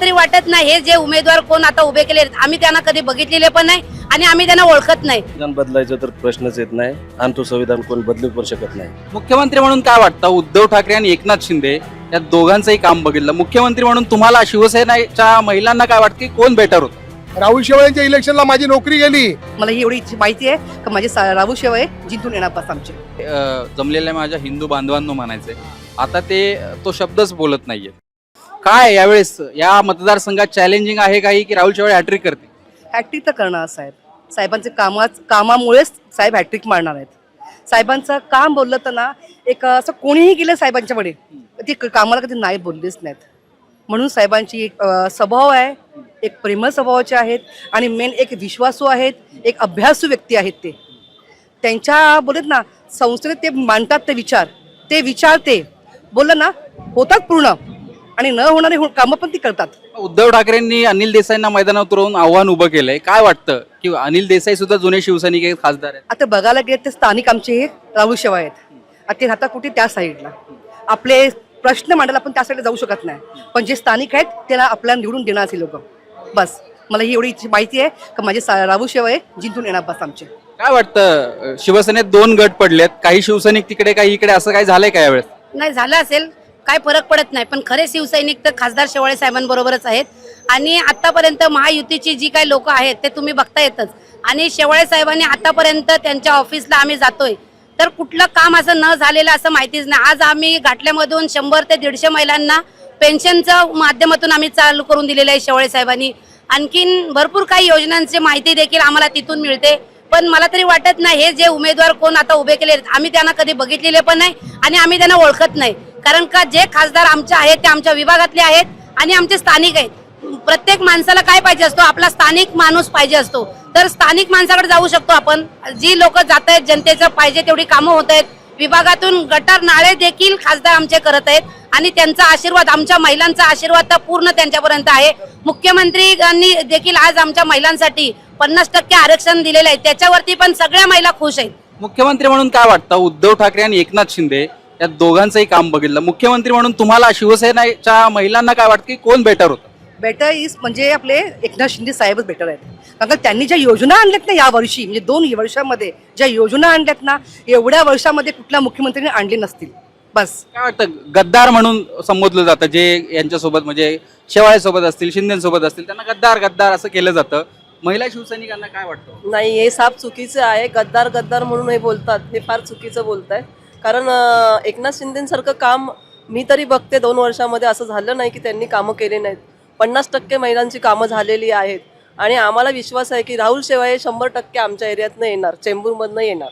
तरी वाटत नाही. हे जे उमेदवार कोण आता उभे केले आम्ही त्यांना कधी बघितलेले पण नाही आणि आम्ही त्यांना ओळखत नाही. संविधान बदलायचं तर प्रश्नच येत नाही. आणि तो संविधान कोण बदलू पण शकत नाही. मुख्यमंत्री म्हणून काय वाटतं? उद्धव ठाकरे आणि एकनाथ शिंदे या दोघांचंही काम बघितलं. मुख्यमंत्री म्हणून तुम्हाला शिवसेनेच्या महिलांना काय वाटतं की कोण बेटर होतं? राहुल शेवाळ्यांच्या इलेक्शनला माझी नोकरी गेली. मला ही एवढी इच्छा- माहिती आहे का माझे सा- राहू शेवाळे जिंकून येणार आमचे. अ, जमलेल्या माझ्या हिंदू बांधवांनो म्हणायचंय. आता ते तो शब्दच बोलत नाहीये. काय यावेळेस या मतदारसंघात चॅलेंजिंग आहे काही की राहुल शेवाळे हॅट्रिक करते हॅट्रिक तर करणार साहेब. साहेबांचे कामाच कामामुळेच साहेब हॅट्रिक मारणार आहेत. साहेबांचं काम बोललं तर ना एक असं कोणीही गेलं साहेबांच्याकडे ते क- कामाला कधी नाही बोललीच नाहीत. म्हणून साहेबांची एक स्वभाव आहे एक प्रेमळ स्वभावाचे आहेत आणि मेन एक विश्वासू आहेत एक अभ्यासू व्यक्ती आहेत ते. त्यांच्या बोलत ना संस्थेत ते मांडतात ते विचार. ते विचार ते. बोललं ना होतात पूर्ण. आणि न होणारे हो- कामं पण ती करतात. उद्धव ठाकरेंनी अनिल देसाईंना मैदानात उतरवून आव्हान उभं केलंय. काय वाटतं? की अनिल देसाई सुद्धा जुने शिवसैनिक आहेत खासदार आहेत? आता बघायला गेले ते स्थानिक आमचे हे राहुल शेवाळ आहेत. आता ते राहतात कुठे? त्या साईडला. आपले प्रश्न मांडायला आपण त्या साईडला जाऊ शकत नाही. पण जे स्थानिक आहेत त्याला आपल्याला निवडून देणार असे लोक. बस. मला ही एवढी इच्छा- माहिती आहे का माझे राहुल शेवाळे जिंकून येणार बस आमचे. काय वाटतं? शिवसेनेत दोन गट पडलेत. काही शिवसैनिक तिकडे काही इकडे. असं काही झालंय का यावेळेस? नाही झालं असेल. काय फरक पडत नाही. पण खरे शिवसैनिक तर खासदार शेवाळे साहेबांबरोबरच आहेत. आणि आतापर्यंत महायुतीची जी काही लोक आहेत ते तुम्ही बघता येतच आणि शेवाळे साहेबांनी आतापर्यंत त्यांच्या ऑफिसला आम्ही जातोय. तर कुठलं काम असं न झालेलं असं माहितीच नाही. आज आम्ही घाटल्यामधून शंभर ते दीडशे महिलांना पेन्शनच्या माध्यमातून आम्ही चालू करून दिलेलं आहे शेवाळे साहेबांनी. आणखीन भरपूर काही योजनांची माहिती देखील आम्हाला तिथून मिळते. पण मला तरी वाटत नाही हे जे उमेदवार कोण आता उभे केले आहेत, आम्ही त्यांना कधी बघितलेले पण नाही आणि आम्ही त्यांना ओळखत नाही. कारण का जे खासदार आमचे आहेत ते आमच्या विभागातले आहेत आणि आमचे स्थानिक आहेत. प्रत्येक माणसाला काय पाहिजे असतो? आपला स्थानिक माणूस पाहिजे असतो. तर स्थानिक माणसाकडे जाऊ शकतो आपण. जी लोक जात आहेत जनतेचं पाहिजे तेवढी कामं होत आहेत विभागातून गटार नाळे देखील खासदार आमचे करत आहेत आणि त्यांचा आशीर्वाद आमच्या महिलांचा आशीर्वाद तर पूर्ण त्यांच्यापर्यंत आहे. मुख्यमंत्र्यांनी देखील आज आमच्या महिलांसाठी पन्नास टक्के आरक्षण दिलेलं आहे. त्याच्यावरती पण सगळ्या महिला खुश आहेत. मुख्यमंत्री म्हणून काय वाटतं? उद्धव ठाकरे आणि एकनाथ शिंदे या दोघांचंही काम बघितलं. मुख्यमंत्री म्हणून तुम्हाला शिवसेनेच्या महिलांना काय वाटतं की कोण बेटर होतं? बेटर इज म्हणजे आपले एकनाथ शिंदे साहेबच बेटर आहेत. कारण का त्यांनी ज्या योजना आणल्यात ना या वर्षी म्हणजे दोन वर्षामध्ये ज्या योजना आणल्यात ना एवढ्या वर्षामध्ये कुठल्या मुख्यमंत्र्यांनी आणली नसतील. बस. काय वाटतं गद्दार म्हणून संबोधलं जातं जे यांच्यासोबत म्हणजे शेवाळ्यासोबत असतील शिंदेसोबत असतील त्यांना गद्दार गद्दार असं केलं जातं. महिला शिवसैनिकांना काय वाटतं? नाही हे साप चुकीचं आहे. गद्दार गद्दार म्हणून हे बोलतात. हे फार चुकीचं बोलताय. कारण अं, एकनाथ शिंदेसारखं काम मी तरी बघते दोन वर्षामध्ये. असं झालं नाही की त्यांनी कामं केली नाहीत. पन्नास टक्के महिलांची कामं झालेली आहेत. आणि आम्हाला विश्वास आहे की राहुल शेवाळे शंभर टक्के आमच्या एरियातनं येणार चेंबूरमधनं येणार.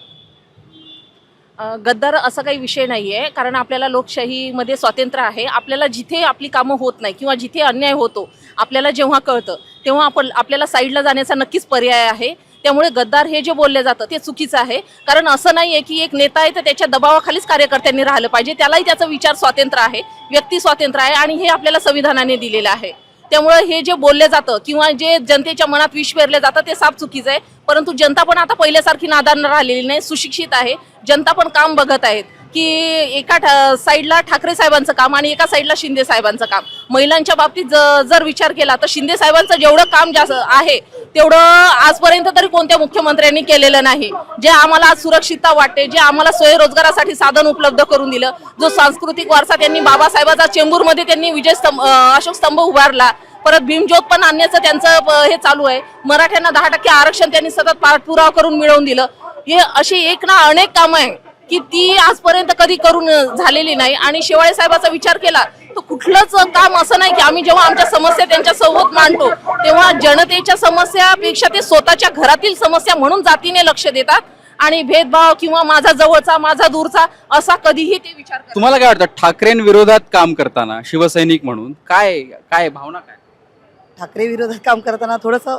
गद्दार असा काही विषय नाही आहे कारण आपल्याला लोकशाहीमध्ये स्वातंत्र्य आहे. आपल्याला जिथे आपली कामं होत नाही किंवा जिथे अन्याय होतो आपल्याला जेव्हा कळतं तेव्हा आपण आपल्याला साईडला जाण्याचा नक्कीच पर्याय आहे. त्यामुळे गद्दार हे जे बोलले जातं ते चुकीचं आहे. कारण असं नाही आहे की एक नेता आहे तर त्याच्या दबावाखालीच कार्यकर्त्यांनी राहिलं पाहिजे. त्यालाही त्याचा विचार स्वातंत्र्य आहे व्यक्ती स्वातंत्र्य आहे आणि हे आपल्याला संविधानाने दिलेलं आहे. त्यामुळे हे जे बोलले जातं किंवा जे जनतेच्या मनात विष पेरले जातं ते साफ चुकीचं आहे. परंतु जनता पण आता पहिल्यासारखी नादान राहिलेली नाही सुशिक्षित आहे. जनता पण काम बघत आहेत की एका ठा- साईडला ठाकरे साहेबांचं काम आणि एका साईडला शिंदे साहेबांचं काम. महिलांच्या बाबतीत ज- जर विचार केला तर शिंदे साहेबांचं जेवढं काम जास्त आहे तेवढं आजपर्यंत तरी कोणत्या मुख्यमंत्र्यांनी केलेलं नाही. जे आम्हाला आज सुरक्षितता वाटते जे आम्हाला स्वयंरोजगारासाठी साधन उपलब्ध करून दिलं जो सांस्कृतिक वारसा त्यांनी बाबासाहेबाचा चेंबूरमध्ये त्यांनी विजय स्तंभ अशोक स्तंभ उभारला परत भीमज्योत पण आणण्याचं त्यांचं हे चालू आहे. मराठ्यांना दहा टक्के आरक्षण त्यांनी सतत पाठपुरावा करून मिळवून दिलं. हे अशी एक ना अनेक कामं आहे की ती आजपर्यंत कधी करून झालेली नाही. आणि शेवाळे साहेबाचा विचार केला तर कुठलंच काम असं नाही की आम्ही जेव्हा आमच्या समस्या त्यांच्यासोबत मांडतो तेव्हा जनतेच्या समस्यापेक्षा ते स्वतःच्या घरातील समस्या म्हणून जातीने लक्ष देतात. आणि भेदभाव किंवा माझा जवळचा माझा दूरचा असा कधीही ते विचार तुम्हाला काय वाटतं ठाकरेंविरोधात काम करताना शिवसैनिक म्हणून काय काय भावना काय? ठाकरे विरोधात काम करताना थोडंसं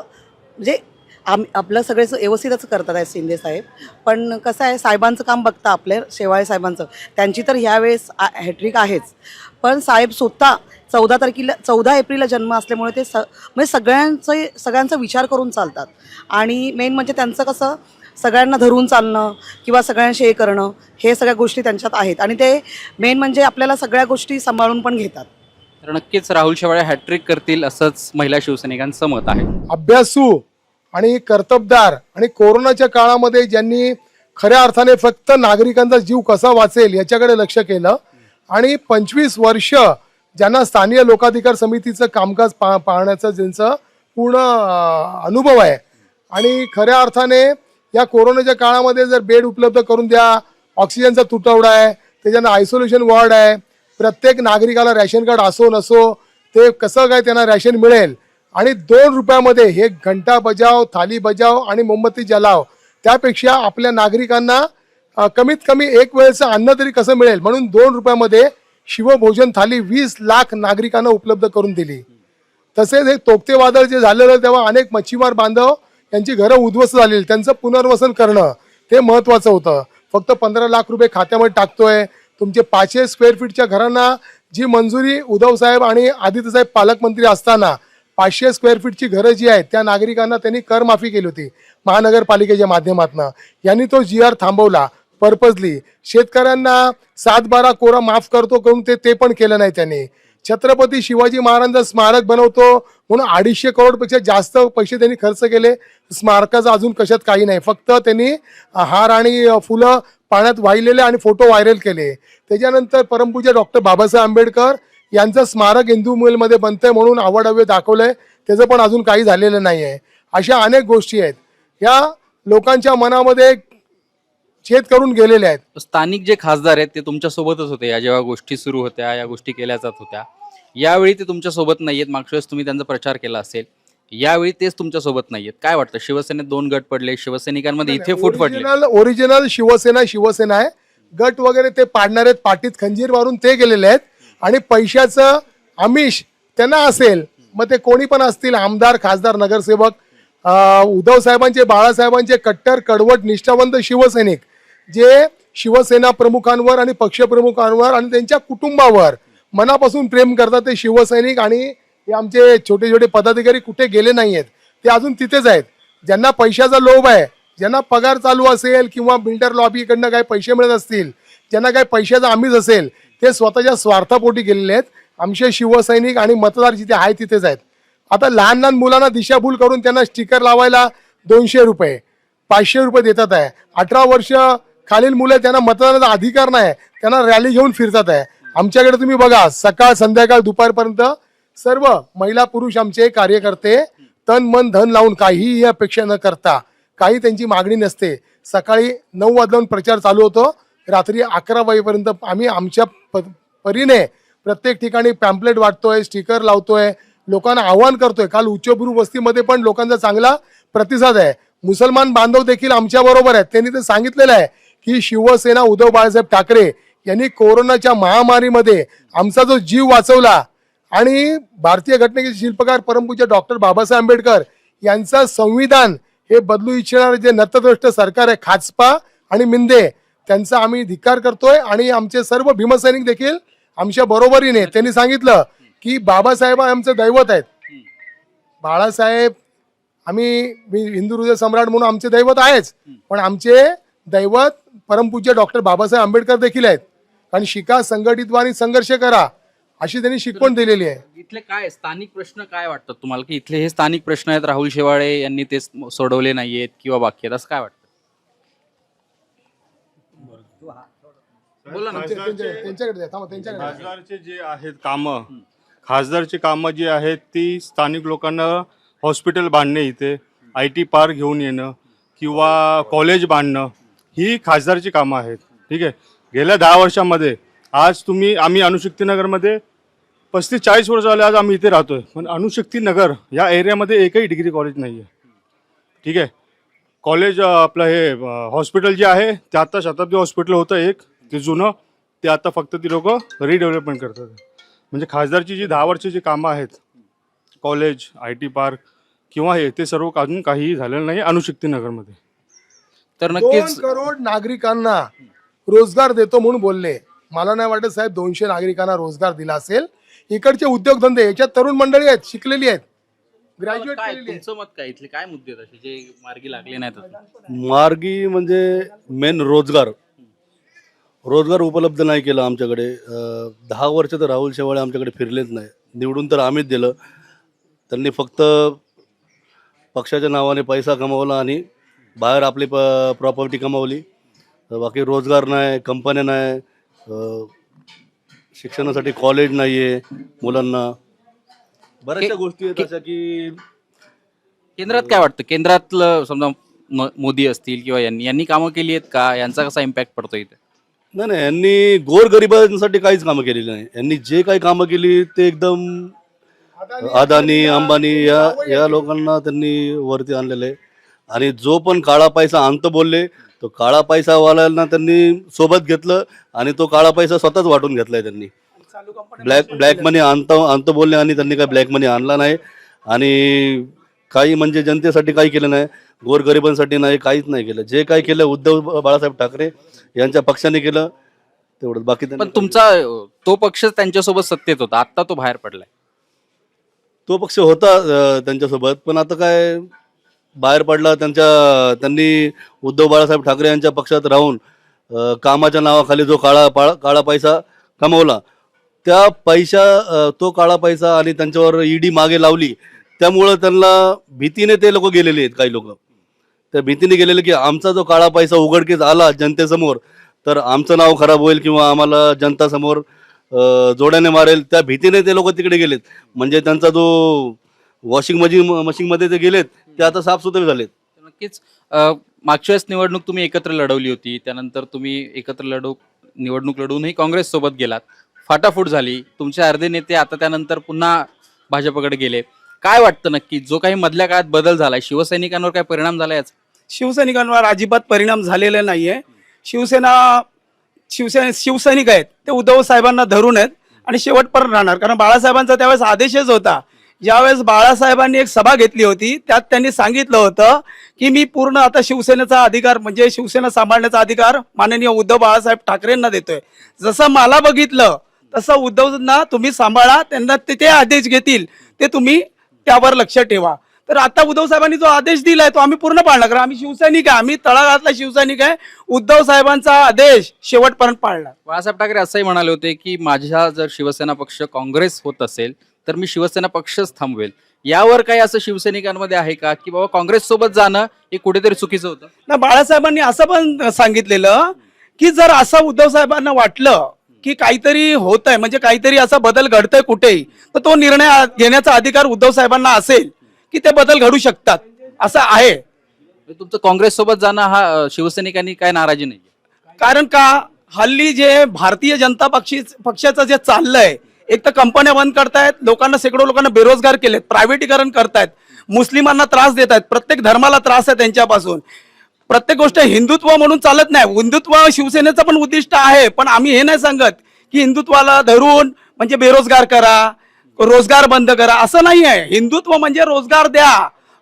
म्हणजे आम आपलं सगळे व्यवस्थितच करतात आहे शिंदे साहेब. पण कसं आहे साहेबांचं काम बघता आपल्या शेवाळे साहेबांचं. त्यांची तर ह्यावेळेस हॅट्रिक आहेच. पण साहेब स्वतः चौदा तारखेला चौदा एप्रिलला जन्म असल्यामुळे ते स म्हणजे सगळ्यांचं सगळ्यांचा विचार करून चालतात. आणि मेन म्हणजे त्यांचं कसं सगळ्यांना धरून चालणं किंवा सगळ्यांशी हे करणं हे सगळ्या गोष्टी त्यांच्यात आहेत. आणि ते मेन म्हणजे आपल्याला सगळ्या गोष्टी सांभाळून पण घेतात. तर नक्कीच राहुल शेवाळे हॅट्रिक करतील असंच महिला शिवसैनिकांचं मत आहे. अभ्यासू आणि कर्तबदार आणि कोरोनाच्या काळामध्ये ज्यांनी खऱ्या अर्थाने फक्त नागरिकांचा जीव कसा वाचेल याच्याकडे लक्ष केलं. आणि पंचवीस वर्ष ज्यांना स्थानीय लोकाधिकार समितीचं कामकाज पा पाहण्याचं ज्यांचं पूर्ण अं, अनुभव आहे. आणि खऱ्या अर्थाने या कोरोनाच्या काळामध्ये जर बेड उपलब्ध करून द्या ऑक्सिजनचा तुटवडा आहे त्याच्यानं आयसोलेशन वॉर्ड आहे प्रत्येक नागरिकाला रॅशन कार्ड असो नसो ते कसं काय त्यांना रॅशन मिळेल? आणि दोन रुपयामध्ये हे घंटा बजाव थाली बजाव आणि मोमबत्ती जलाव त्यापेक्षा आपल्या नागरिकांना कमीत कमी एक वेळेचं अन्न तरी कसं मिळेल? म्हणून दोन रुपयामध्ये शिवभोजन थाली वीस लाख नागरिकांना उपलब्ध करून दिली. तसेच हे तोकते वादळ जे झालेलं तेव्हा अनेक मच्छीमार बांधव यांची घरं उद्ध्वस्त झालेली त्यांचं पुनर्वसन करणं ते महत्त्वाचं होतं. फक्त पंधरा लाख रुपये खात्यामध्ये टाकतोय. तुमचे पाचशे स्क्वेअर फीटच्या घरांना जी मंजुरी उद्धव साहेब आणि आदित्यसाहेब पालकमंत्री असताना पाचशे स्क्वेअर फीटची घरं जी आहेत त्या नागरिकांना त्यांनी करमाफी केली होती महानगरपालिकेच्या माध्यमातून. यांनी तो जी आर थांबवला पर्पजली शेतकऱ्यांना सात बारा कोरा माफ करतो करून ते ते पण केलं नाही त्यांनी. छत्रपती शिवाजी महाराजांचं स्मारक बनवतो म्हणून अडीचशे करोडपेक्षा जास्त पैसे त्यांनी खर्च केले. स्मारकाचं अजून कशात काही नाही. फक्त त्यांनी हार आणि फुलं पाण्यात वाहिलेले आणि फोटो व्हायरल केले. त्याच्यानंतर परमपूजा डॉक्टर बाबासाहेब आंबेडकर यांचं स्मारक हिंदू मिलमध्ये बनतंय म्हणून आवडावे दाखवलंय. त्याचं पण अजून काही झालेलं नाही आहे अशा अनेक गोष्टी आहेत. या लोकांच्या मनामध्ये छेद करून गेलेल्या आहेत. स्थानिक जे खासदार आहेत ते तुमच्या सोबतच होते या जेव्हा गोष्टी सुरू होत्या या गोष्टी केल्या जात होत्या. यावेळी ते तुमच्यासोबत नाहीयेत. मागच्या वेळेस तुम्ही त्यांचा प्रचार केला असेल. यावेळी तेच तुमच्यासोबत नाहीयेत. काय वाटतं? शिवसेनेत दोन गट पडले. शिवसैनिकांमध्ये इथे फूट पडले. ओरिजिनल ओरिजिनल शिवसेना शिवसेना आहे. गट वगैरे ते पाडणार आहेत. पाठीत खंजीर मारून ते गेलेले आहेत. आणि पैशाचं आमिष त्यांना असेल मग ते कोणी पण असतील आमदार खासदार नगरसेवक उद्धव साहेबांचे बाळासाहेबांचे कट्टर कडवट निष्ठावंत शिवसैनिक जे शिवसेना प्रमुखांवर आणि पक्षप्रमुखांवर आणि त्यांच्या कुटुंबावर मनापासून प्रेम करतात ते शिवसैनिक आणि हे आमचे छोटे छोटे पदाधिकारी कुठे गेले नाही आहेत ते अजून तिथेच आहेत. ज्यांना पैशाचा लोभ आहे ज्यांना पगार चालू असेल किंवा बिल्डर लॉबीकडनं काही पैसे मिळत असतील ज्यांना काही पैशाचा आमिष असेल ते स्वतःच्या स्वार्थापोटी गेलेले आहेत. आमचे शिवसैनिक आणि मतदार जिथे आहे तिथेच आहेत. आता लहान लहान मुलांना दिशाभूल करून त्यांना स्टिकर लावायला दोनशे रुपये पाचशे रुपये देतात आहे. अठरा वर्ष खालील मुलं त्यांना मतदानाचा अधिकार नाही. त्यांना रॅली घेऊन फिरतात आहे. आमच्याकडे तुम्ही बघा सकाळ संध्याकाळ दुपारपर्यंत सर्व महिला पुरुष आमचे कार्यकर्ते तन मन धन लावून काहीही अपेक्षा न करता काही त्यांची मागणी नसते. सकाळी नऊ वाजल्याहून प्रचार चालू होतो. रात्री अकरा वाजेपर्यंत आम्ही आमच्या प- परीने प्रत्येक ठिकाणी पॅम्पलेट वाटतोय स्टिकर लावतोय. लोकांना आव्हान करतोय. काल उच्चभ्रू वस्तीमध्ये पण लोकांचा चांगला प्रतिसाद आहे. मुसलमान बांधव देखील आमच्याबरोबर आहेत. त्यांनी ते सांगितलेलं आहे. की शिवसेना उद्धव बाळासाहेब ठाकरे यांनी कोरोनाच्या महामारीमध्ये आमचा जो जीव वाचवला आणि भारतीय घटनेचे शिल्पकार परमपूज्य डॉक्टर बाबासाहेब आंबेडकर यांचा संविधान हे बदलू इच्छिणारे जे नतद्रष्ट सरकार आहे खाचपा आणि मिंदे त्यांचा आम्ही धिक्कार करतोय आणि आमचे सर्व भीमसैनिक देखील आमच्या बरोबरीने त्यांनी सांगितलं की बाबासाहेब आमचं दैवत आहेत. बाळासाहेब आम्ही हिंदू हृदय सम्राट म्हणून आमचे दैवत आहेच पण आमचे दैवत परमपूज्य डॉक्टर बाबासाहेब आंबेडकर देखील आहेत. आणि शिका संघटित व्हा आणि संघर्ष करा अशी त्यांनी शिकवण दिलेली आहे. इथले काय स्थानिक प्रश्न काय वाटतात तुम्हाला? की इथले हे स्थानिक प्रश्न आहेत राहुल शेवाळे यांनी ते सोडवले नाहीयेत किंवा बाकी आहेत असं काय वाटतं? बोला ना. त्यांच्या- त्यांच्या- त्यांच्याकडे द्या, थांबा, त्यांच्याकडे द्या. खासदारचे जे आहेत कामं खासदारची कामं जी आहेत ती स्थानिक लोकांना हॉस्पिटल बांधणे इथे आय टी पार्क घेऊन येणं किंवा कॉलेज बांधणं ही खासदारची कामं आहेत. ठीक आहे? गेल्या दहा वर्षामध्ये आज तुम्ही आम्ही अनुशक्तीनगरमध्ये पस्तीस चाळीस वर्ष झाले आज आम्ही इथे राहतोय. पण अनुशक्तीनगर या एरियामध्ये एकही डिग्री कॉलेज नाही आहे ठीक आहे? कॉलेज आपलं हे हॉस्पिटल जे आहे ते आता शताब्दी हॉस्पिटल होतं एक ते जुनं ते आता फक्त ती लोक रिडेव्हलपमेंट करतात. म्हणजे खासदारची जी दहा वर्षाची कामं आहेत कॉलेज आय टी पार्क किंवा हे ते सर्व अजून काहीही झालेलं नाही अनुशक्तीनगरमध्ये. तर दोन नक्कीच करोड नागरिकांना रोजगार देतो म्हणून बोलले. मला नाही वाटत साहेब दोनशे नागरिकांना रोजगार दिला असेल. इकडचे उद्योगधंदे याच्यात तरुण मंडळी आहेत शिकलेली आहेत. ग्रॅज्युएट काय? केलेली आहेत. तुमचं मत काय? इथले काय मुद्दे आहेत असे? जे मार्गी लागले नाहीत अजून? मार्गी म्हणजे मेन रोजगार. रोजगार उपलब्ध नाही केला आमच्याकडे. अं, दहा वर्ष तर राहुल शेवाळे आमच्याकडे फिरलेच नाही. निवडून तर आम्हीच दिलं. त्यांनी फक्त पक्षाच्या नावाने पैसा कमवला आणि बाहेर आपली प प्रॉपर्टी कमावली. तर बाकी रोजगार नाही कंपन्या नाही अं, शिक्षणासाठी कॉलेज नाही आहे मुलांना. बऱ्याचशा गोष्टी आहेत अशा की केंद्रात काय वाटतं? केंद्रातलं समजा म- मोदी असतील किंवा यांनी यांनी कामं केली आहेत का? यांचा कसा इम्पॅक्ट पडतो इथे? नाही नाही यांनी गोरगरिबांसाठी काहीच कामं केलेली नाही. यांनी जे काही कामं केली ते एकदम अदानी अंबानी या या लोकांना त्यांनी वरती आणलेलं आहे. आणि जो पण काळा पैसा आणतो बोलले तो काळा पैसावाल्यांना त्यांनी सोबत घेतलं आणि तो काळा पैसा स्वतःच वाटून घेतलाय त्यांनी. ब्लॅक ब्लॅक मनी आणतो आणतो बोलले आणि त्यांनी काही ब्लॅक मनी आणला नाही. आणि काही म्हणजे जनतेसाठी काही केलं नाही गोरगरिबांसाठी नाही काहीच नाही केलं. जे काही केलं उद्धव बाळासाहेब ठाकरे यांच्या पक्षाने केलं तेवढंच. बाकी त्यांनी पण तुमचा तो पक्ष त्यांच्यासोबत सत्तेत होता. आता तो बाहेर पडलाय. तो पक्ष होता त्यांच्यासोबत. पण आता काय बाहेर पडला त्यांच्या त्यांनी उद्धव बाळासाहेब ठाकरे यांच्या पक्षात राहून कामाच्या नावाखाली जो काळा पाळा काळा पैसा कमवला त्या पैसा तो काळा पैसा आणि त्यांच्यावर ईडी मागे लावली त्यामुळं त्यांना भीतीने ते लोक गेलेले आहेत काही लोक. त्या भीतीने गेलेले की आमचा जो काळा पैसा उघडकीस आला जनतेसमोर तर आमचं नाव खराब होईल किंवा आम्हाला जनतासमोर जोड्याने मारेल त्या भीतीने ते लोक तिकडे गेलेत. म्हणजे त्यांचा जो वॉशिंग मशीन मशीनमध्ये ते गेलेत ते आता साफसुथरे झालेत. नक्कीच मागच्या वेळेस निवडणूक तुम्ही एकत्र लढवली होती त्यानंतर तुम्ही एकत्र लढव निवडणूक लढवूनही काँग्रेस सोबत गेलात. फाटाफूट झाली. तुमचे अर्धे नेते आता त्यानंतर पुन्हा भाजपकडे गेले. काय वाटतं नक्की? जो काही मधल्या काळात बदल झालाय शिवसैनिकांवर काय परिणाम झाला याचा? शिवसैनिकांवर अजिबात परिणाम झालेला नाहीये. शिवसेना शिवसेना शिवसैनिक आहेत. ते उद्धव साहेबांना धरून आहेत आणि शेवटपर्यंत राहणार. कारण बाळासाहेबांचा त्यावेळेस आदेशच होता ज्यावेळेस बाळासाहेबांनी एक सभा घेतली होती त्यात त्यांनी सांगितलं होतं की मी पूर्ण आता शिवसेनेचा अधिकार म्हणजे शिवसेना सांभाळण्याचा अधिकार माननीय उद्धव बाळासाहेब ठाकरेंना देतोय. जसं मला बघितलं तसं उद्धवना तुम्ही सांभाळा त्यांना ते ते आदेश घेतील ते तुम्ही त्यावर लक्ष ठेवा. तर आता उद्धव साहेबांनी जो आदेश दिलाय तो आम्ही पूर्ण पाळणार कारण आम्ही शिवसैनिक आहे आम्ही तळागाळातला शिवसैनिक आहे उद्धव साहेबांचा आदेश शेवटपर्यंत पाळणार. बाळासाहेब ठाकरे असंही म्हणाले होते की माझ्या जर शिवसेना पक्ष काँग्रेस होत असेल तर मी शिवसेना पक्षच थांबवेल. यावर काही असं शिवसैनिकांमध्ये आहे का? की बाबा काँग्रेस सोबत जाणं हे कुठेतरी चुकीचं होतं? ना बाळासाहेबांनी असं पण सांगितलेलं की जर असं उद्धव साहेबांना वाटलं की काहीतरी होत आहे म्हणजे काहीतरी असा बदल घडतोय कुठेही तर तो निर्णय घेण्याचा अधिकार उद्धव साहेबांना असेल की ते बदल घडू शकतात असं आहे. म्हणजे तुमचं काँग्रेस सोबत जाणं हा शिवसैनिकांनी काय नाराजी नाही कारण का हल्ली जे भारतीय जनता पक्षी पक्षाचं जे चाललंय एक तर कंपन्या बंद करतायत लोकांना शेकडो लोकांना बेरोजगार केलेत प्रायव्हेटीकरण करतायत मुस्लिमांना त्रास देत आहेत प्रत्येक धर्माला त्रास आहे त्यांच्यापासून. प्रत्येक गोष्ट हिंदुत्व म्हणून चालत नाही हिंदुत्व शिवसेनेचं पण उद्दिष्ट आहे पण आम्ही हे नाही सांगत की हिंदुत्वाला धरून म्हणजे बेरोजगार करा रोजगार बंद करा असं नाही आहे. हिंदुत्व म्हणजे रोजगार द्या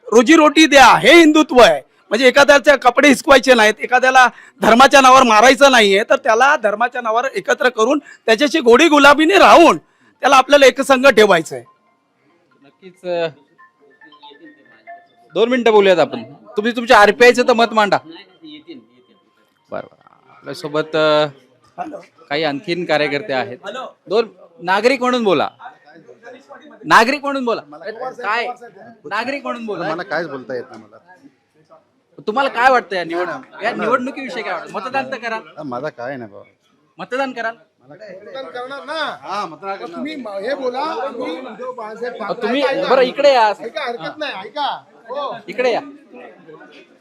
रोजीरोटी द्या हे हिंदुत्व आहे. म्हणजे एखाद्याचे कपडे हिसकवायचे नाहीत एखाद्याला धर्माच्या नावावर मारायचं नाहीये तर त्याला धर्माच्या नावावर एकत्र करून त्याच्याशी गोडी गुलाबीने राहून त्याला आपल्याला एकसंघ ठेवायचं आहे नक्कीच अ, दोन मिनिटं बोलूयात आपण. तुम्ही तुमच्या आरपीआयचं तर मत मांडा. बरं बरं. आपल्यासोबत अ, काही आणखीन कार्यकर्ते आहेत. दोन नागरिक म्हणून बोला. नागरिक म्हणून बोला. काय? नागरिक म्हणून बोला. मला कायच बोलता येत नाही मला. तुम्हाला काय वाटतं या निवडणूक या निवडणुकीविषयी काय वाटतं मतदान तर कराल हा, माझा काय नाही बाबा मतदान कराल? मतदान करणार ना? मग तुम्ही हे बोला बरं इकडे या. हरकत नाही ऐका. हो. इकडे या.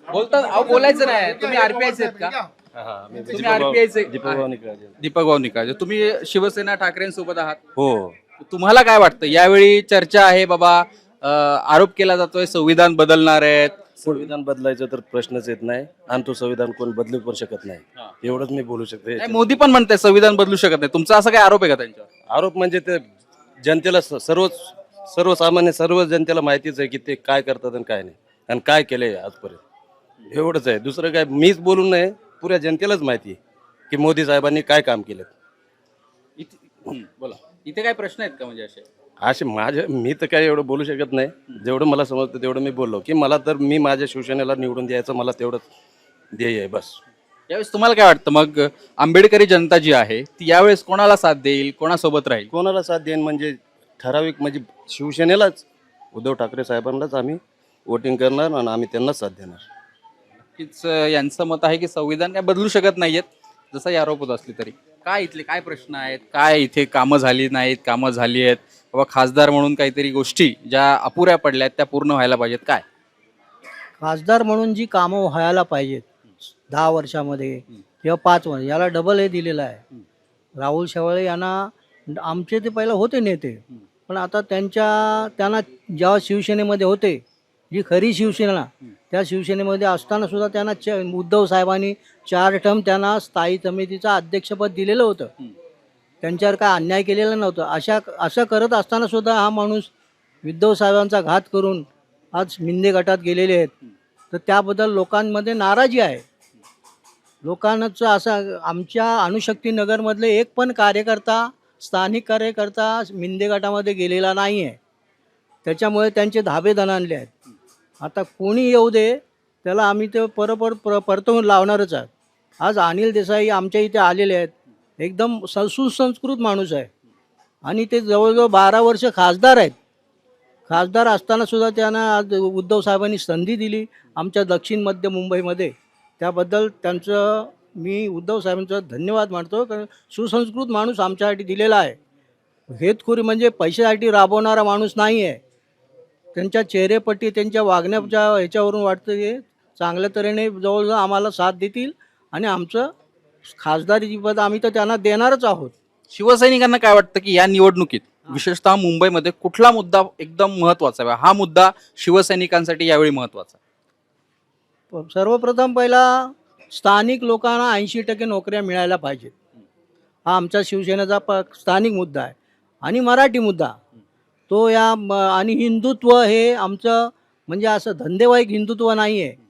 बोलता अहो बोलायचं नाही. तुम्ही आरपीआयचे आहेत का? तुम्ही आरपीआयचे दीपक भाऊ निकाळजे तुम्ही शिवसेना ठाकरेंसोबत आहात. हो. तुम्हाला काय वाटतं? यावेळी चर्चा आहे बाबा आरोप केला जातोय संविधान बदलणार आहेत. संविधान बदलायचं तर प्रश्नच येत नाही आणि तो संविधान कोण बदलू पण शकत नाही. एवढंच मी बोलू शकते. नाही, मोदी पण म्हणताय संविधान बदलू शकत नाही. तुमचा असा काय आरोप आहे का त्यांच्यावर? आरोप म्हणजे ते जनतेला स- सर्व सर्वसामान्य सर्व जनतेला माहितीच आहे की ते काय करतात आणि काय नाही. आणि काय केलंय आजपर्यंत. एवढंच आहे. दुसरं काय मीच बोलून नाही पुऱ्या जनतेलाच माहिती आहे की मोदी साहेबांनी काय काम केलं इथे हं, बोला. इथे काय प्रश्न आहेत का म्हणजे असे? असे माझे मी तर काय एवढं बोलू शकत नाही. जेवढं मला समजतं तेवढं मी बोललो. की मला तर मी माझ्या शिवसेनेला निवडून द्यायचं मला तेवढंच ध्येय आहे बस. यावेळेस तुम्हाला काय वाटतं? मग आंबेडकरी जनता जी आहे ती यावेळेस कोणाला साथ देईल? कोणासोबत राहील? कोणाला साथ देईन म्हणजे ठराविक म्हणजे शिवसेनेलाच उद्धव ठाकरे साहेबांनाच आम्ही वोटिंग करणार आणि आम्ही त्यांनाच साथ देणार. नक्कीच यांचं मत आहे की संविधान काय बदलू शकत नाहीयेत जसा आरोप होत असले तरी. काय इथले काय प्रश्न आहेत? काय इथे कामं झाली नाहीत? कामं झाली आहेत. बाबा खासदार म्हणून काहीतरी गोष्टी ज्या अपुऱ्या पडल्या आहेत त्या पूर्ण व्हायला पाहिजेत. काय? खासदार म्हणून जी कामं व्हायला पाहिजेत दहा वर्षामध्ये किंवा पाच वर्ष याला डबल हे दिलेलं आहे. राहुल शेवाळे यांना आमचे ते पहिलं होते नेते पण आता त्यांच्या त्यांना जेव्हा शिवसेनेमध्ये होते जी खरी शिवसेना त्या शिवसेनेमध्ये असताना सुद्धा त्यांना च उद्धव साहेबांनी चार टर्म त्यांना स्थायी समितीचं अध्यक्षपद दिलेलं होतं. त्यांच्यावर काय अन्याय केलेला नव्हता. अशा असं करत असताना सुद्धा हा माणूस उद्धव साहेबांचा घात करून आज मिंदे गटात गेलेले आहेत. तर त्याबद्दल लोकांमध्ये नाराजी आहे. लोकांचं असं आमच्या अणुशक्ती नगरमधले एक पण कार्यकर्ता स्थानिक कार्यकर्ता मिंदे गटामध्ये गेलेला नाही आहे त्याच्यामुळे त्यांचे धाबे दणाणले आहेत. आता कोणी येऊ दे त्याला आम्ही ते परपर पर परतवून लावणारच आहोत. आज अनिल देसाई आमच्या इथे आलेले आहेत. एकदम स- सुसंस्कृत माणूस आहे. आणि ते जवळजवळ बारा वर्ष खासदार आहेत. खासदार असताना सुद्धा त्यांना आज उद्धव साहेबांनी संधी दिली आमच्या दक्षिण मध्य मुंबईमध्ये. त्याबद्दल त्यांचं मी उद्धव साहेबांचं धन्यवाद मानतो कारण सुसंस्कृत माणूस आमच्यासाठी दिलेला आहे. हेतखोरी म्हणजे पैशासाठी राबवणारा माणूस नाही आहे त्यांच्या चेहरेपट्टी त्यांच्या वागण्याच्या ह्याच्यावरून वाटतं की चांगल्या तऱ्हेने जवळजवळ आम्हाला साथ देतील आणि आमचं खासदारी पद आम्ही तर त्यांना देणारच आहोत. शिवसैनिकांना काय वाटतं की या निवडणुकीत विशेषतः मुंबईमध्ये कुठला मुद्दा एकदम महत्त्वाचा आहे? हा मुद्दा शिवसैनिकांसाठी यावेळी महत्त्वाचा आहे? सर्वप्रथम पहिला स्थानिक लोकांना ऐंशी टक्के नोकऱ्या मिळायला पाहिजेत. हा आमचा शिवसेनेचा प स्थानिक मुद्दा आहे. आणि मराठी मुद्दा. तो या म- आणि हिंदुत्व हे आमचं म्हणजे असं धंदेवाईक हिंदुत्व नाही आहे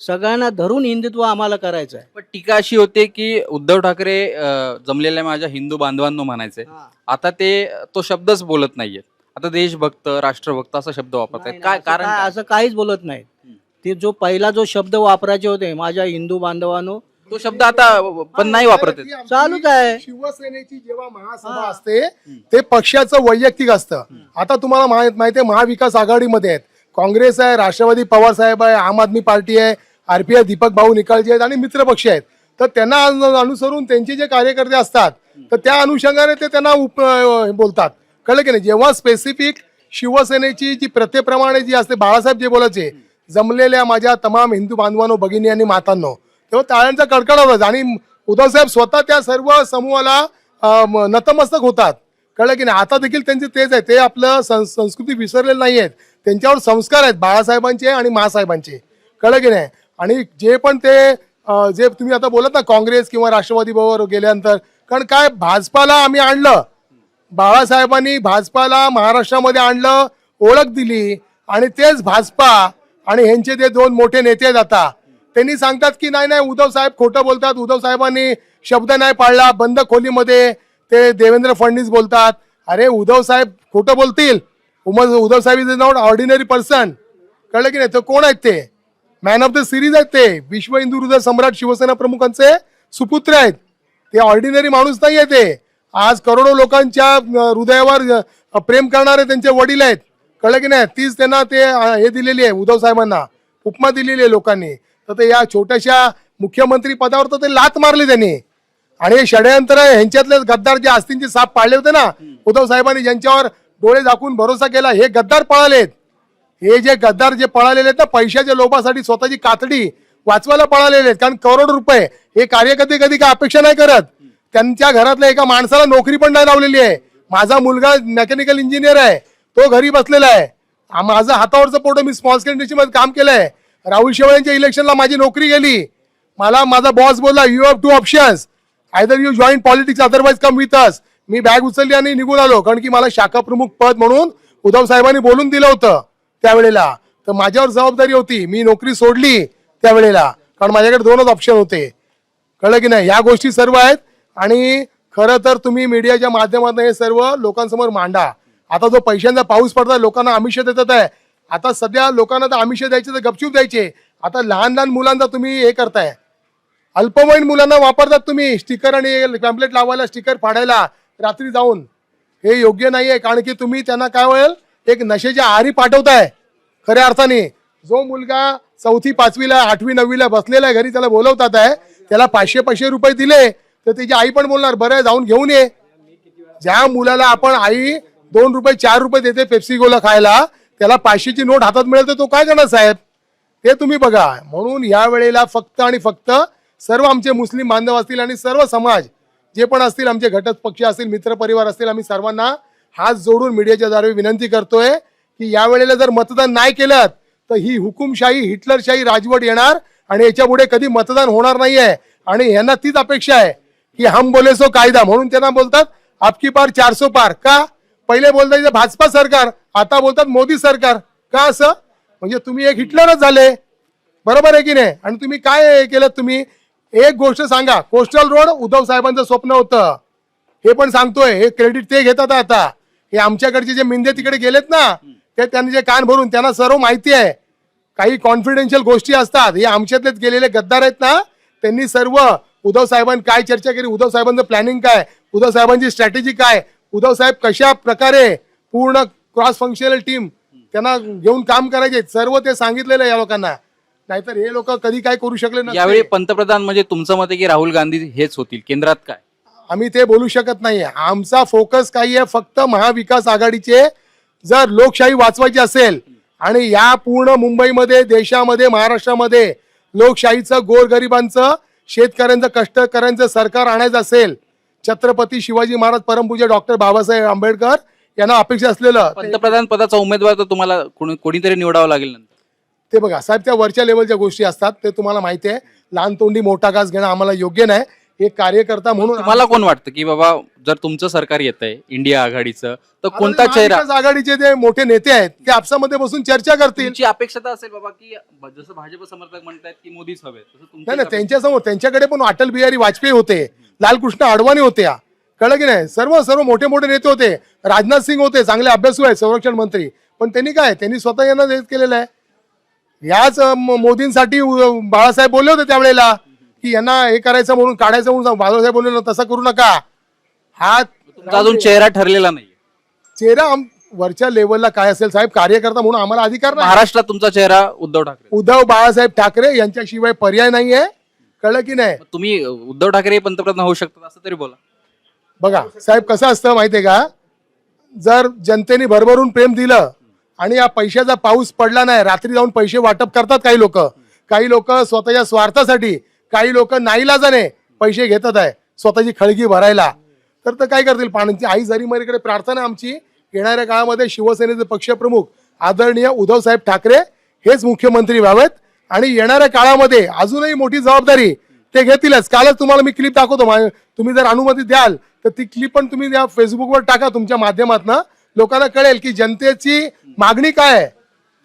सगळ्यांना धरून हिंदुत्व आम्हाला करायचं आहे. पण टीका अशी होते की उद्धव ठाकरे अं, जमलेल्या माझ्या हिंदू बांधवांनो म्हणायचे आता ते तो शब्दच बोलत नाहीयेत. आता देशभक्त राष्ट्रभक्त असा शब्द वापरतात नाही, काय असं कारण काय- काय? असं काहीच बोलत नाही ते जो पहिला जो शब्द वापरायचे होते माझ्या हिंदू बांधवांनो तो शब्द आता पण नाही वापरत आहेत. ती आमची चालूच आहे. शिवसेनेची जेव्हा महासभा असते ते पक्षाचं वैयक्तिक असतं. आता तुम्हाला माहीत माहिती आहे महाविकास आघाडीमध्ये आहेत. काँग्रेस आहे राष्ट्रवादी पवार साहेब आहे आम आदमी पार्टी आहे आरपीआय दीपक भाऊ निकाळजे आहेत आणि मित्र पक्ष आहेत. तर त्यांना अनुसरून त्यांचे जे कार्यकर्ते असतात तर त्या अनुषंगाने ते त्यांना उप बोलतात. कळलं की नाही? जेव्हा स्पेसिफिक शिवसेनेची जी प्रथेप्रमाणे जी असते बाळासाहेब जे बोलायचे जमलेल्या माझ्या तमाम हिंदू बांधवांनो भगिनी आणि मातांनो तेव्हा टाळ्यांचा कडकडाट आणि उद्धवसाहेब स्वतः त्या सर्व समूहाला नतमस्तक होतात. कळलं की नाही? आता देखील त्यांचे तेच आहे. ते आपलं सं- संस्कृती विसरलेले नाही आहेत त्यांच्यावर संस्कार आहेत बाळासाहेबांचे आणि महासाहेबांचे कळलं की नाही? आणि जे पण ते जे तुम्ही आता बोलत ना काँग्रेस किंवा राष्ट्रवादी बरोबर गेल्यानंतर कारण काय भाजपाला आम्ही आणलं. बाळासाहेबांनी भाजपाला महाराष्ट्रामध्ये आणलं ओळख दिली आणि तेच भाजपा आणि ह्यांचे ते दोन मोठे नेते आहेत आता. त्यांनी सांगतात की नाही नाही उद्धव साहेब खोटं बोलतात उद्धव साहेबांनी शब्द नाही पाळला बंद खोलीमध्ये ते देवेंद्र फडणवीस बोलतात. अरे उद्धव साहेब खोटं बोलतील. उमर उद्धव साहेब इज नॉट ऑर्डिनरी पर्सन कळलं की नाही? तर कोण आहेत ते? मॅन ऑफ द सिरीज आहेत ते. विश्व हिंदू हृदय सम्राट शिवसेना प्रमुखांचे सुपुत्र आहेत. ते ऑर्डिनरी माणूस नाही आहे ते. आज करोडो लोकांच्या हृदयावर प्रेम करणारे त्यांचे वडील आहेत. कळलं की नाही? तीच त्यांना ते हे दिलेली आहे उद्धव साहेबांना. उपमा दिलेली आहे लोकांनी. तर ते या छोट्याशा मुख्यमंत्री पदावर तर ते लात मारली त्यांनी. आणि हे षडयंत्र ह्यांच्यातले गद्दार जे आस्तींचे साप पाळले होते ना उद्धव साहेबांनी ज्यांच्यावर डोळे झाकून भरोसा केला हे गद्दार पळालेत. हे जे गद्दार जे पळालेले आहेत ना पैशाच्या लोभासाठी स्वतःची कातडी वाचवायला पळालेले आहेत. कारण करोड रुपये हे कार्यकर्ते कधी काय अपेक्षा नाही करत. त्यांच्या घरातल्या एका माणसाला नोकरी पण नाही लावलेली आहे. माझा मुलगा मेकॅनिकल इंजिनियर आहे. तो घरी बसलेला आहे. माझं हातावरचं पोटं मी स्मॉल स्केल काम काम केलंय. राहुल शेवळ्यांच्या इलेक्शनला माझी नोकरी गेली. मला माझा बॉस बोलला you have two options either you join politics otherwise come with us me bag उचलली आणि निघून आलो. कारण की मला शाखा प्रमुख पद म्हणून उद्धव साहेबांनी बोलून दिलं होतं. त्यावेळेला. तर माझ्यावर जबाबदारी होती. मी नोकरी सोडली त्यावेळेला. कारण माझ्याकडे दोनच ऑप्शन होते. कळलं की नाही? या गोष्टी सर्व आहेत. आणि खरं तर तुम्ही मीडियाच्या माध्यमातून हे सर्व लोकांसमोर मांडा. आता जो पैशांचा पाऊस पडताय लोकांना आमिष देतात आहे. आता सध्या लोकांना तर आमिष द्यायचे तर गपचूप द्यायचे. आता लहान लहान मुलांचा तुम्ही हे करताय. अल्पवयीन मुलांना वापरतात तुम्ही. स्टिकर आणि पॅम्पलेट लावायला स्टिकर फाडायला रात्री जाऊन. हे योग्य नाही आहे कारण की तुम्ही त्यांना काय होईल एक नशेच्या आहारी पाठवताय खऱ्या अर्थाने. जो मुलगा चौथी पाचवीला आठवी नववीला बसलेला आहे घरी त्याला बोलवतात आहे त्याला पाचशे पाचशे रुपये दिले तर त्याची आई पण बोलणार बरं आहे, जाऊन घेऊन ये. ज्या मुलाला आपण आई दोन रुपये चार रुपये देते पेप्सी गोला खायला त्याला पाचशेची नोट हातात मिळेल तर तो काय करणार साहेब? ते तुम्ही बघा. म्हणून या वेळेला फक्त आणि फक्त सर्व आमचे मुस्लिम बांधव असतील आणि सर्व समाज जे पण असतील आमचे घटक पक्ष असतील मित्रपरिवार असतील आम्ही सर्वांना हात जोडून मीडियाच्या द्वारे विनंती करतोय की यावेळेला जर मतदान नाही केलं तर ही हुकुमशाही हिटलरशाही राजवट येणार आणि याच्यापुढे कधी मतदान होणार नाहीये. आणि यांना तीच अपेक्षा आहे की हम बोलेसो कायदा म्हणून त्यांना बोलतात आपकी पार चारसो पार. का? पहिले बोलतात भाजपा सरकार आता बोलतात मोदी सरकार. का असं? म्हणजे तुम्ही एक हिटलरच झाले. बरोबर आहे की नाही? आणि तुम्ही काय हे केलं तुम्ही? एक गोष्ट सांगा कोस्टल रोड उद्धव साहेबांचं स्वप्न होतं. हे पण सांगतोय हे क्रेडिट ते घेतात आता. हे आमच्याकडचे जे मिंदे तिकडे गेलेत ना ते त्यांनी जे कान भरून त्यांना सर्व माहिती आहे. काही कॉन्फिडेन्शियल गोष्टी असतात. हे आमच्यातलेच गेलेले गद्दार आहेत ना त्यांनी सर्व उद्धव साहेबांनी काय चर्चा केली उद्धव साहेबांचं प्लॅनिंग काय उद्धव साहेबांची स्ट्रॅटेजी काय उद्धव साहेब कशा प्रकारे पूर्ण क्रॉस फंक्शनल टीम त्यांना घेऊन काम करायचे सर्व ते सांगितलेलं आहे या लोकांना. नाहीतर हे लोक कधी काय करू शकले नसते. यावेळी पंतप्रधान म्हणजे तुमचं मत आहे की राहुल गांधी हेच होतील केंद्रात काय? आम्ही ते बोलू शकत नाहीये. आमचा फोकस काही आहे फक्त महाविकास आघाडीचे. जर लोकशाही वाचवायची असेल आणि या पूर्ण मुंबईमध्ये देशामध्ये महाराष्ट्रामध्ये लोकशाहीचं गोरगरिबांचं शेतकऱ्यांचं कष्टकऱ्यांचं सरकार आणायचं असेल छत्रपती शिवाजी महाराज परमपूज्य डॉक्टर बाबासाहेब आंबेडकर यांना अपेक्षा असलेलं पंतप्रधान पदाचा उमेदवार तर तुम्हाला कोणी- कोणीतरी निवडावं लागेल ते बघा साहेब त्या वरच्या लेवलच्या गोष्टी असतात ते तुम्हाला माहिती आहे. लहान तोंडी मोठा घास घेणं आम्हाला योग्य नाही. एक कार्यकर्ता म्हणून तुम्हाला कोण वाटतं की बाबा जर तुमचं सरकार येत आहे इंडिया आघाडीचं तर कोणता चेहरा? आघाडीचे जे मोठे नेते आहेत ते आपसामध्ये बसून चर्चा करतील. तुमची अपेक्षा तर असेल बाबा की जसं भाजप समर्थक म्हणतात की मोदीच हवे तसं तुमची नाही त्यांच्यासमोर त्यांच्याकडे पण अटल बिहारी वाजपेयी होते लालकृष्ण अडवाणी होत्या. कळलं की नाही? सर्व सर्व मोठे मोठे नेते होते. राजनाथ सिंग होते चांगले अभ्यासू आहेत संरक्षण मंत्री. पण त्यांनी काय? त्यांनी स्वतः यांना हेच केलेलं आहे. याच अं, मोदींसाठी अं, बाळासाहेब बोलले होते त्यावेळेला. की यांना हे करायचं म्हणून काढायचं म्हणून बाळासाहेब बोलले ना, तसं करू नका. हा तुमचा अजून चेहरा ठरलेला नाही चेहरा आम- वरच्या लेवलला काय असेल साहेब? कार्यकर्ता म्हणून आम्हाला अधिकार नाही. महाराष्ट्रात तुमचा चेहरा उद्धव ठाकरे. उद्धव बाळासाहेब ठाकरे यांच्याशिवाय पर्याय नाहीये. कळलं की नाही? तुम्ही उद्धव ठाकरे पंतप्रधान होऊ शकतात असं तरी बोला. बघा साहेब कसं असतं माहितीये का? जर जनतेने भरभरून प्रेम दिलं आणि या पैशाचा पाऊस पडला नाही रात्री जाऊन पैसे वाटप करतात काही लोक. काही लोक स्वतःच्या स्वार्थासाठी काही लोक नाईलाजाने पैसे घेतात आहे स्वतःची खळगी भरायला. तर तर काय करतील? पाण्याची आई जरीमरीकडे प्रार्थना आमची येणाऱ्या काळामध्ये शिवसेनेचे पक्षप्रमुख आदरणीय उद्धव साहेब ठाकरे हेच मुख्यमंत्री व्हावेत. आणि येणाऱ्या काळामध्ये अजूनही मोठी जबाबदारी ते घेतीलच. कालच तुम्हाला मी क्लिप दाखवतो. मा- तुम्ही जर अनुमती द्याल तर ती क्लिप पण तुम्ही या फेसबुकवर टाका तुमच्या माध्यमातून. लोकांना कळेल की जनतेची मागणी काय आहे?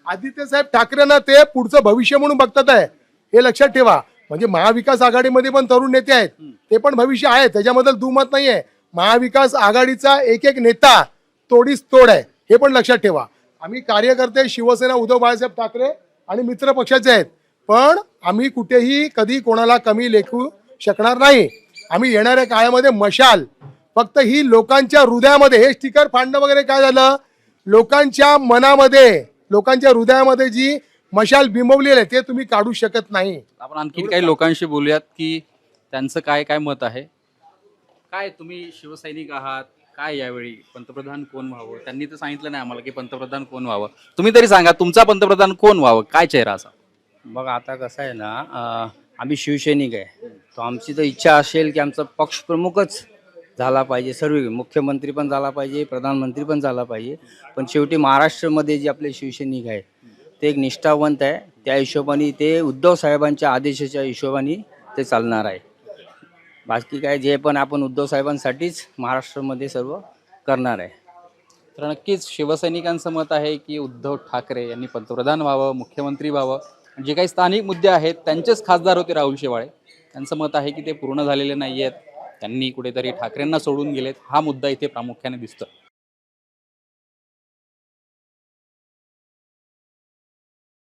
आदित्य साहेब ठाकरेंना ते पुढचं भविष्य म्हणून बघतात आहे. हे लक्षात ठेवा. म्हणजे महाविकास आघाडीमध्ये पण तरुण नेते आहेत. ते पण भविष्य आहे त्याच्याबद्दल दुमत नाहीये. महाविकास आघाडीचा एक एक नेता तोडीस तोड आहे. हे पण लक्षात ठेवा. आम्ही कार्यकर्ते शिवसेना उद्धव बाळासाहेब ठाकरे आणि मित्र पक्षाचे आहेत. पण आम्ही कुठेही कधी कोणाला कमी लेखू शकणार नाही. आम्ही येणाऱ्या काळामध्ये मशाल. फक्त ही लोकांच्या हृदयामध्ये हे स्टिकर फाडणं वगैरे काय झालं? लोकांच्या मनामध्ये लोकांच्या हृदयामध्ये जी मशाल बिंबवलेली आहे ते तुम्ही काढू शकत नाही. आपण आणखी काही लोकांशी बोलूयात की त्यांचं काय काय मत आहे? काय तुम्ही शिवसैनिक आहात? काय यावेळी पंतप्रधान कोण व्हावं? त्यांनी तर सांगितलं नाही आम्हाला की पंतप्रधान कोण व्हावं. तुम्ही तरी सांगा तुमचा पंतप्रधान कोण व्हावं? काय चेहरा असा? बघा आता कसं आहे ना अं, आम्ही शिवसैनिक आहे. तो आमची तर इच्छा असेल की आमचा पक्षप्रमुखच झाला पाहिजे. सर्व मुख्यमंत्री पण झाला पाहिजे प्रधानमंत्री पण झाला पाहिजे. पण शेवटी महाराष्ट्रामध्ये जे आपले शिवसैनिक आहे ते एक निष्ठावंत आहे. त्या हिशोबाने ते उद्धव साहेबांच्या आदेशाच्या हिशोबाने ते चालणार आहे. बाकी काय जे पण आपण उद्धव साहेबांसाठीच महाराष्ट्रामध्ये सर्व करणार आहे. तर नक्कीच शिवसैनिकांचं मत आहे की उद्धव ठाकरे यांनी पंतप्रधान व्हावं मुख्यमंत्री व्हावं. जे काही स्थानिक मुद्दे आहेत त्यांचेच खासदार होते राहुल शेवाळे. त्यांचं मत आहे की ते पूर्ण झालेले नाही आहेत त्यांनी कुठेतरी ठाकरेंना सोडून गेलेत. हा मुद्दा इथे प्रामुख्याने दिसतो